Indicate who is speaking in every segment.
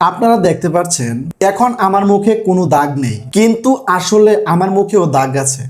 Speaker 1: আপনারা দেখতে পাচ্ছেন এখন আমার মুখে কোনো দাগ নেই কিন্তু আসলে আমার মুখেও দাগ আছে।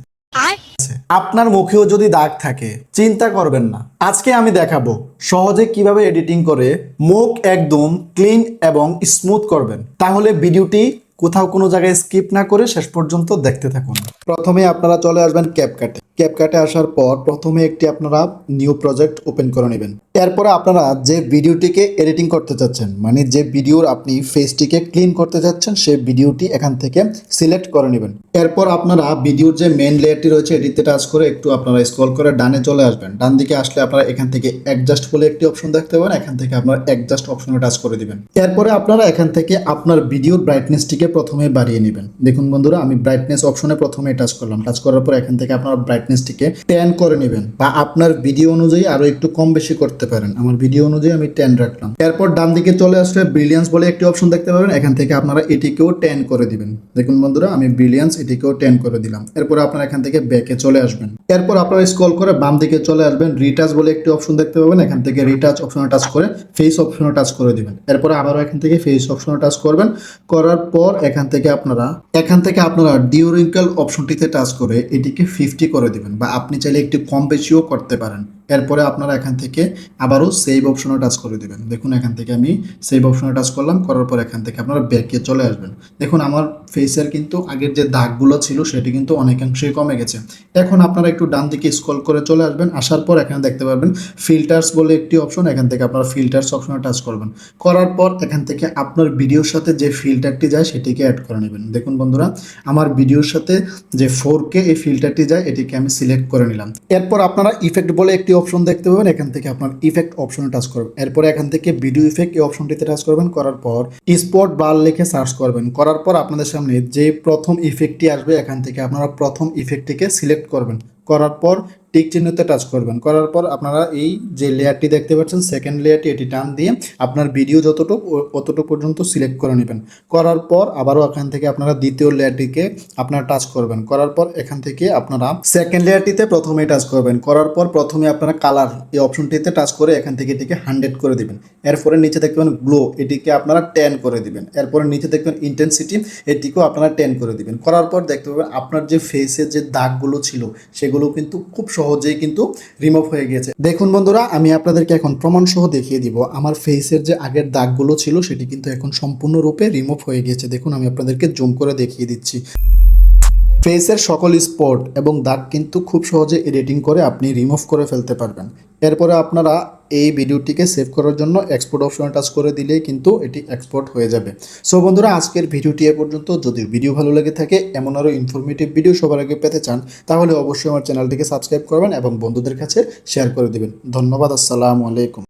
Speaker 1: আপনার মুখেও যদি দাগ থাকে চিন্তা করবেন না। আজকে আমি দেখাবো সহজে কীভাবে এডিটিং করে মুখ একদম ক্লিন এবং স্মুথ করবেন। তাহলে ভিডিওটি কোথাও কোনো জায়গায় স্কিপ না করে শেষ পর্যন্ত দেখতে থাকুন। প্রথমে আপনারা চলে আসবেন ক্যাপকাটে ক্যাপকাটে আসার পর প্রথমে একটি আপনারা নিউ প্রজেক্ট ওপেন করে নেবেন। এরপরে আপনারা যে ভিডিওটিকে এডিটিং করতে চাচ্ছেন মানে যে ভিডিওর আপনি ফেসটিকে ক্লিন করতে চাচ্ছেন সেই ভিডিওটি এখান থেকে সিলেক্ট করে নেবেন। এরপর আপনারা ভিডিওর যে মেন লেয়ারটি রয়েছে, এটিতে টাচ করে একটু আপনারা স্ক্রল করে ডানে চলে আসবেন। ডান দিকে আসলে আপনারা এখান থেকে অ্যাডজাস্ট বলে একটি অপশন দেখতে পাবেন, এখান থেকে আপনারা অ্যাডজাস্ট অপশনে টাচ করে দিবেন। এরপরে আপনারা এখান থেকে আপনার ভিডিওর ব্রাইটনেসটিকে প্রথমে বাড়িয়ে নেবেন। দেখুন বন্ধুরা, আমি ব্রাইটনেস অপশনে প্রথমে টাচ করলাম। টাচ করার পর এখান থেকে আপনারা ব্রাইটনেসটিকে টেন করে নেবেন বা আপনার ভিডিও অনুযায়ী আরও একটু কম বেশি করতে পারেন। আমার ভিডিও অনুযায়ী আমি টেন রাখলাম। এরপর ডান দিকে চলে আসলে ব্রিলিয়ান্স বলে একটি অপশন দেখতে পাবেন। এখান থেকে আপনারা এটিকেও টেন করে দিবেন। দেখুন বন্ধুরা, আমি ব্রিলিয়ান্স এটিকেও টেন করে দিলাম। এরপর আপনারা এখান থেকে ব্যাকে চলে আসবেন। এরপর আপনারা স্ক্রল করে বাম দিকে চলে আসবেন। রিটাচ বলে একটি অপশন দেখতে পাবেন। এখান থেকে রিটাচ অপশনে টাচ করে ফেস অপশনে টাচ করে দিবেন। এরপর আবারও এখান থেকে ফেস অপশনে টাচ করবেন। করার পর এখান থেকে আপনারা, এখান থেকে আপনারা ডিউরিঙ্কেল অপশনটিতে টাচ করে এটিকে ফিফটি করে দিবেন বা আপনি চাইলে একটু কম বেশিও করতে পারেন। এরপরে আপনারা এখান থেকে আবারও সেভ অপশনে টাচ করে দিবেন। দেখুন, এখান থেকে আমি সেভ অপশনে টাচ করলাম, করার পর এখান থেকে আপনারা ব্যাকে চলে আসবেন। দেখুন, আমার ফেসের কিন্তু আগের যে দাগগুলো ছিল, সেটি কিন্তু অনেকাংশেই কমে গেছে। এখন আপনারা একটু ডান দিকে স্ক্রল করে চলে আসবেন, আসার পর এখানে দেখতে পারবেন ফিল্টার্স বলে একটি অপশন এখান থেকে আপনারা ফিল্টার্স অপশনে টাচ করবেন। করার পর এখান থেকে আপনার ভিডিওর সাথে যে ফিল্টারটি যায়, সেটিকে অ্যাড করে নেবেন। দেখুন বন্ধুরা, আমার ভিডিওর সাথে যে ফোর কে এই ফিল্টারটি যায়, এটিকে আমি সিলেক্ট করে নিলাম। এরপর আপনারা ইফেক্ট বলে একটি অপশন দেখতে পাবেন, এখান থেকে আপনার ইফেক্ট অপশনে টাচ করবেন। এরপরে এখান থেকে ভিডিও ইফেক্ট এই অপশনটিতে টাচ করবেন, করার পর স্পট বার লিখে সার্চ করবেন। করার পর আপনাদের সামনে যে প্রথম ইফেক্টটি আসবে, এখান থেকে আপনারা প্রথম ইফেক্টটিকে সিলেক্ট করবেন। করার পর টিক চিহ্নতে টাচ করবেন। করার পর আপনারা এই যে লেয়ারটি দেখতে পাচ্ছেন সেকেন্ড লেয়ারটি এটি টান দিয়ে আপনার ভিডিও যতটুকু অতটুকু পর্যন্ত সিলেক্ট করে নেবেন। করার পর আবারও এখান থেকে আপনারা দ্বিতীয় লেয়ারটিকে আপনারা টাচ করবেন। করার পর এখান থেকে আপনারা সেকেন্ড লেয়ারটিতে প্রথমে টাচ করবেন। করার পর প্রথমে আপনারা কালার এই অপশনটিতে টাচ করে এখান থেকে এটিকে হান্ড্রেড করে দিবেন। এরপরে নিচে দেখবেন গ্লো এটিকে আপনারা টেন করে দিবেন। এরপরে নিচে দেখবেন ইন্টেন্সিটি এটিকেও আপনারা টেন করে দিবেন। করার পর দেখতে পাবেন আপনার যে ফেসের যে দাগগুলো ছিল, সেগুলো কিন্তু খুব সহজেই কিন্তু রিমুভ হয়ে গেছে দেখুন বন্ধুরা, আমি আপনাদেরকে এখন প্রমাণ সহ দেখিয়ে দিব। আমার ফেসের যে আগের দাগগুলো ছিল, সেটি কিন্তু এখন সম্পূর্ণরূপে রিমুভ হয়ে গেছে দেখুন, আমি আপনাদেরকে জুম করে দেখিয়ে দিচ্ছি। ফেসের সকল স্পট এবং দাগ কিন্তু খুব সহজে এডিটিং করে আপনি রিমুভ করে ফেলতে পারবেন। এরপরে আপনারা এই ভিডিওটিকে সেভ করার জন্য এক্সপোর্ট অপশনে টাচ করে দিলেই কিন্তু এটি এক্সপোর্ট হয়ে যাবে। সো বন্ধুরা, আজকের ভিডিওটি এ পর্যন্ত। যদি ভিডিও ভালো লেগে থাকে, এমন আরও ইনফরমেটিভ ভিডিও সবার আগে পেতে চান, তাহলে অবশ্যই আমার চ্যানেলটিকে সাবস্ক্রাইব করবেন এবং বন্ধুদের কাছে শেয়ার করে দিবেন। ধন্যবাদ, আসসালামু আলাইকুম।